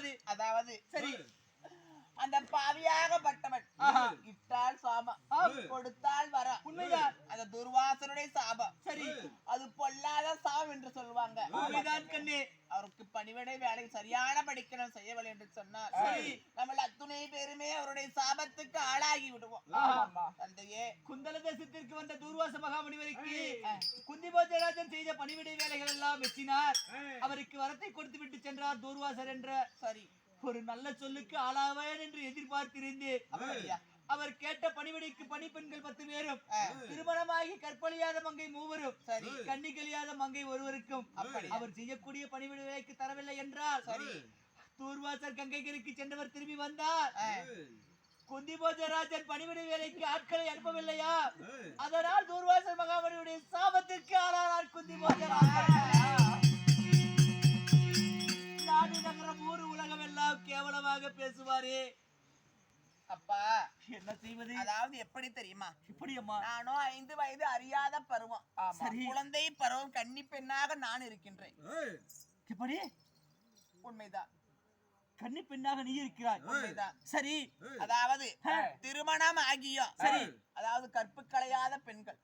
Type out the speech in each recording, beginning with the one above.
கூடாது அதாவது சரி. அந்த பாவியாகப்பட்டவன். இட்டால் ஆம். கொடுத்தால் வர உண்மைதான். அந்த துர்வாசனுடைய சாபம். சரி. அது பொல்லாத சாபம் என்று சொல்லுவாங்க. கண்ணே. அவருக்கு பணிவிடை வேலை சரியான படிக்கணும் செய்யவில்லை என்று சொன்னார் சரி. நம்ம அத்துணை பேருமே அவருடைய சாபத்துக்கு ஆளாகி விடுவோம் ஆமா. தந்தையே குந்தல தேசத்திற்கு வந்த தூர்வாச மகாமுனிவருக்கு குந்தி போஜராஜன் செய்த பணிவிடை வேலைகள் எல்லாம் வெச்சினார். அவருக்கு வரத்தை கொடுத்து விட்டு சென்றார் தூர்வாசர் என்ற சரி. ஒரு நல்ல சொல்லுக்கு ஆளாவேன் என்று எதிர்பார்த்திருந்தேன்? அவர் கேட்ட பணிவிடைக்கு பணிப்பெண்கள் பத்து பேரும். திருமணமாகி கற்பழியாத மங்கை மூவரும். சரி. கண்ணி கழியாத மங்கை ஒருவருக்கும்? அவர் செய்யக்கூடிய பணிவிடை வேலைக்கு தரவில்லை என்றால். சரி. தூர்வாசர் கங்கைகருக்கு சென்றவர் திரும்பி வந்தார். குந்தி போஜராஜன் பணிவிடை வேலைக்கு ஆட்களை அனுப்பவில்லையா? அதனால் தூர்வாசர் மகாமணியுடைய சாபத்திற்கு ஆளானார் குந்தி போஜராஜன் நாடு நகரம் ஊரு உலகம் எல்லாம் கேவலமாக பேசுவாரே. அப்பா என்ன செய்வது? அதாவது எப்படி தெரியுமா? இப்படி அம்மா. நானும் ஐந்து வயது அறியாத பருவம். குழந்தை பருவம் கன்னி பெண்ணாக நான் இருக்கின்றேன். இப்படி? உண்மைதான். கன்னி பெண்ணாக நீ இருக்கிறாய். சரி. அதாவது திருமணம் ஆகியும் சரி. அதாவது கற்பு களையாத பெண்கள்.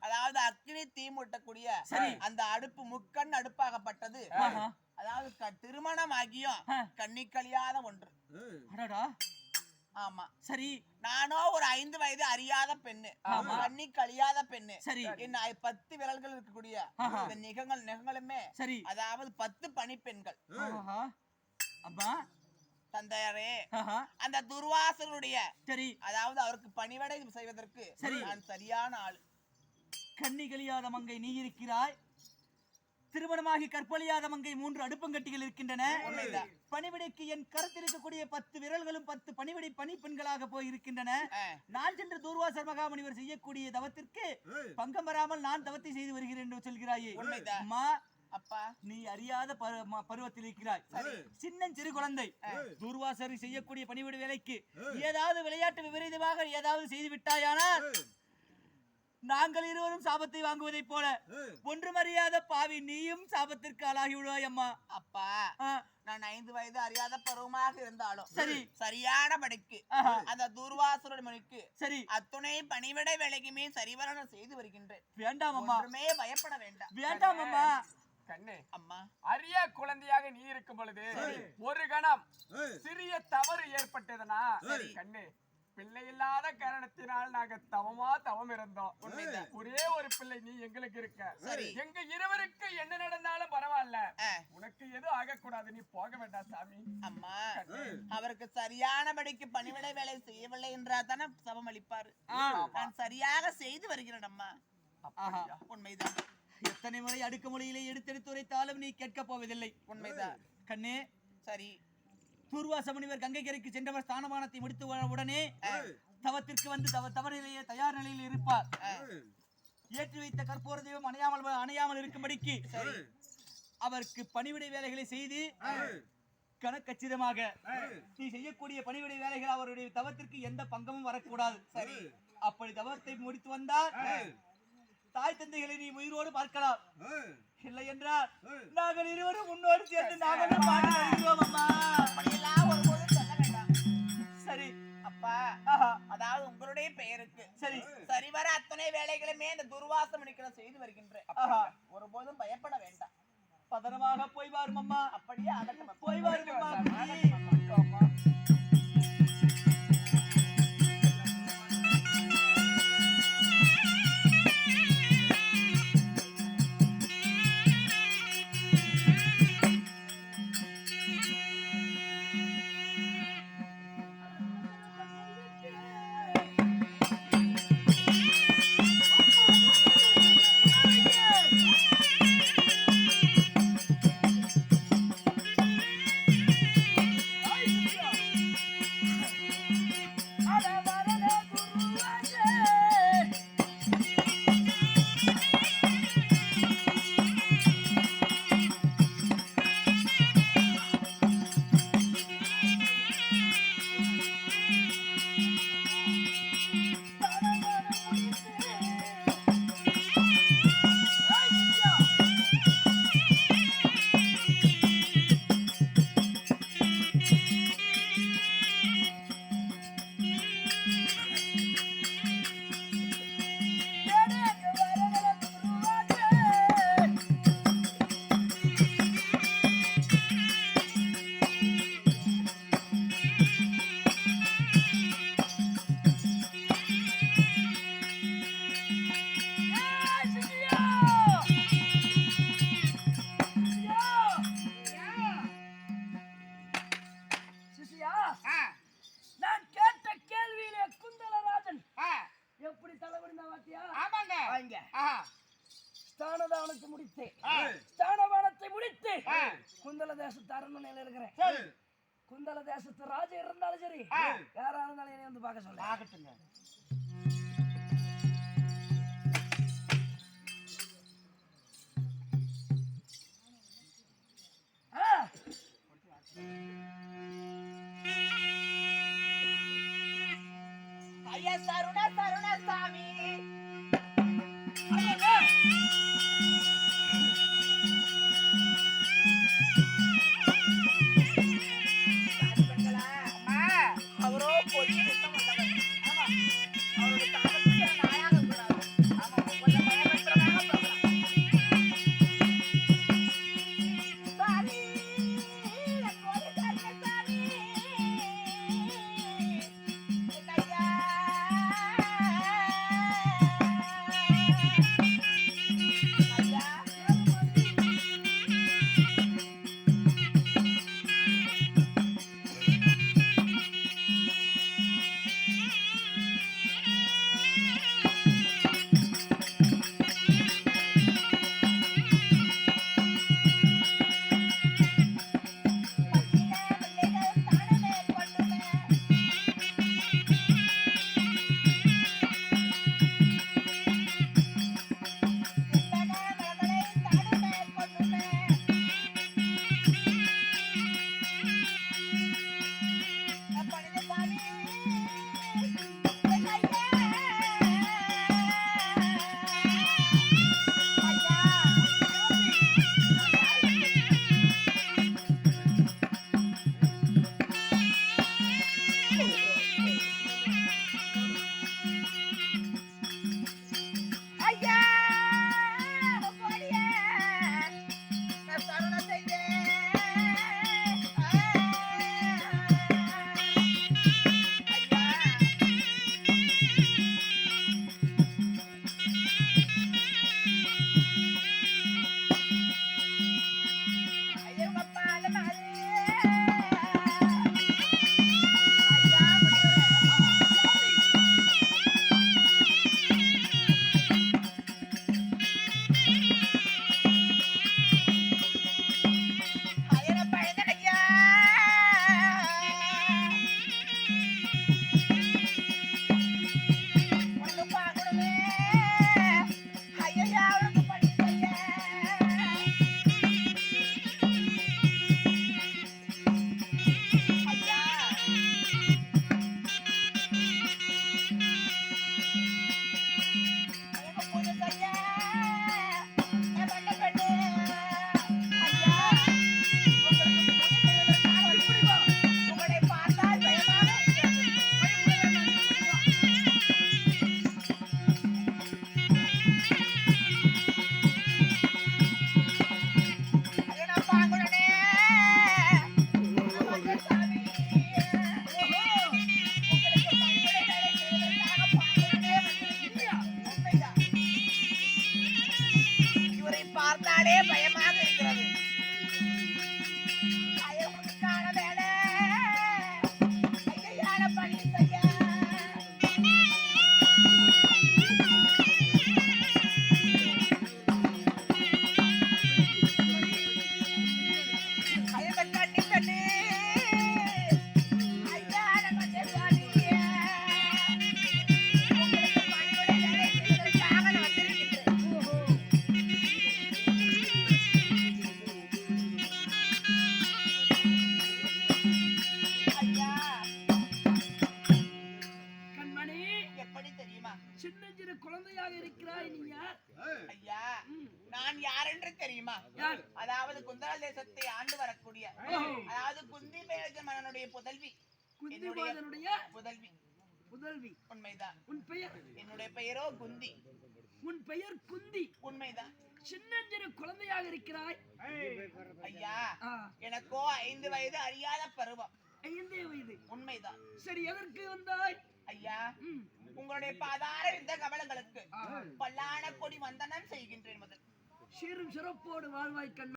அதாவது அக்னி தீ மூட்டக்கூடிய சரி. அந்த அடுப்பு முக்கண் அடுப்பாகப்பட்டது. அதாவது திருமணம் ஆகியும் ஆ. கண்ணி கழியாத ஒன்று. அடடா. ஆமா. சரி. நானோ ஒரு ஐந்து வயது அறியாத பெண்ணு. கண்ணி கழியாத பெண்ணு. சரி. என்ன பத்து விரல்கள் இருக்கக்கூடிய. இந்த நிகங்கள் நிகங்களுமே சரி. அதாவது பத்து பணிப்பெண்கள் ஆஹா. அம்மா. தந்தையரே. அந்த துர்வாசனுடைய சரி அதாவது அவருக்கு பணிவிடை செய்வதற்கு சரி. நான் சரியான ஆள் கன்னி கழியாத மங்கை நீ இருக்கிறாய் திருமணமாகி கற்பழியாத மங்கை மூன்று அடுப்பங்கட்டிகள் இருக்கின்றன. பணிவிடைக்கு என் கருத்தில் இருக்கக்கூடிய பத்து விரல்களும் பத்து பணிவிடை பணிப்பெண்களாக போய் இருக்கின்றன. நான் சென்று தூர்வாசர் மகாமுனிவர் செய்யக்கூடிய தவத்திற்கு பங்கம் வராமல் நான் தவத்தை செய்து வருகிறேன் என்று சொல்கிறாயே. அம்மா அப்பா. நீ அறியாத பருவத்தில் இருக்கிறாய். சின்னஞ்சிறு குழந்தை. தூர்வாசர் செய்யக்கூடிய பணிவிடை வேலைக்கு ஏதாவது விளையாட்டு விபரீதமாக ஏதாவது செய்து விட்டாயானால் நாங்கள் இருவரும் சாபத்தை வாங்குவதைப் போல ஒன்றுமறியாத பாவி நீயும் சாபத்திற்கு ஆளாகி விடுவாய் அம்மா. அப்பா ஆ, நான் ஐந்து வயது அறியாத பருவமாக இருந்தாலும் சரி. சரியான படிக்கு. அந்த துர்வாசுரன் மணிக்கு சரி. அத்துணை பணிவிடை வேலைக்குமே சரிவர செய்து வருகின்றேன். வேண்டாம் அம்மா. பயப்பட வேண்டாம். வேண்டாம் அம்மா. கண்ணு. அம்மா. அரிய குழந்தையாக நீ இருக்கும் பொழுது ஒரு கணம் சிறிய தவறு ஏற்பட்டதுனா கண்ணு பிள்ளை இல்லாத காரணத்தினால் நாங்க தவமா தவம் இருந்தோம். ஒரே ஒரு பிள்ளை நீ எங்களுக்கு இருக்க. எங்க இருவருக்கு என்ன நடந்தாலும் பரவாயில்ல. உனக்கு எதுவும் ஆகக்கூடாது. நீ போக வேண்டாம் சாமி. அம்மா அவருக்கு சரியான படிக்கு பணிவிடை வேலை செய்யவில்லை என்றால் தானே சபம் அளிப்பாரு. நான் சரியாக செய்து வருகிறேன் அம்மா. உண்மைதான். எத்தனை முறை அடுக்குமொழியிலே எடுத்தெடுத்து உரைத்தாலும் நீ கேட்கப் போவதில்லை. உண்மைதான் கண்ணே சரி. தூர்வாச முனிவர் கங்கை கரைக்கு சென்றவர் ஸ்தானமானத்தை முடித்து உடனே தவத்திற்கு வந்து தவ தவ நிலையே தயார் நிலையில் இருப்பார். ஏற்றி வைத்த கற்பூர தெய்வம் அணையாமல் அணையாமல் இருக்கும்படிக்கு அவருக்கு பணிவிடை வேலைகளை செய்து கணக்கச்சிதமாக நீ செய்யக்கூடிய பணிவிடை வேலைகள் அவருடைய தவத்திற்கு எந்த பங்கமும் வரக்கூடாது. சரி. அப்படி தவத்தை முடித்து வந்தால் தாய் தந்தைகளை நீ உயிரோடு பார்க்கலாம். இல்லை என்றால் நாங்கள் இருவரும் முன்னோடு சேர்ந்து நாங்களும் பாடி வருகிறோம் அம்மா. அப்படியெல்லாம் ஒருபோதும் சொல்ல வேண்டாம். சரி. அப்பா ஆஹா. அதாவது உங்களுடைய பெயருக்கு. சரி. சரிவர அத்தனை வேலைகளுமே இந்த துர்வாசம் அளிக்கிற செய்து வருகின்றேன். ஒருபோதும் பயப்பட வேண்டாம். பதனமாக போய் வாரும் அம்மா அப்படியே அடக்கம் போய் வாரும். அம்மா ஸ்தானபானத்தை முடித்து ஸ்தானபானத்தை முடித்து குந்தல தேசத்து அரண்மனையில இருக்கிறேன். குந்தல தேசத்து ராஜா இருந்தாலும் சரி யாரா இருந்தாலும் வந்து பார்க்க சொல்ல. பார்த்தாலே பயமாக நான் யார் என்று தெரியுமா? அதாவது குந்தல தேசத்தை ஆண்டு வரக்கூடிய. அதாவது குந்தி மன்னனுடைய புதல்வி. புதல்வி. புதல்வி. உண்மைதான். உன் பெயர்? என்னுடைய பெயரோ குந்தி. உன் பெயர் குந்தி. உண்மைதான். சின்னஞ்சிறு குழந்தையாக இருக்கிறாய். ஐயா எனக்கோ ஐந்து வயது அறியாத பருவம். ஐந்தே வயது. உண்மைதான். சரி எதற்கு வந்தாய்? ஐயா உங்களுடைய பாதார இந்த கவலங்களுக்கு. பல்லான கொடி வந்தனம் செய்கின்றேன் முதல். சீரும் சிறப்போடு வாழ்வாய்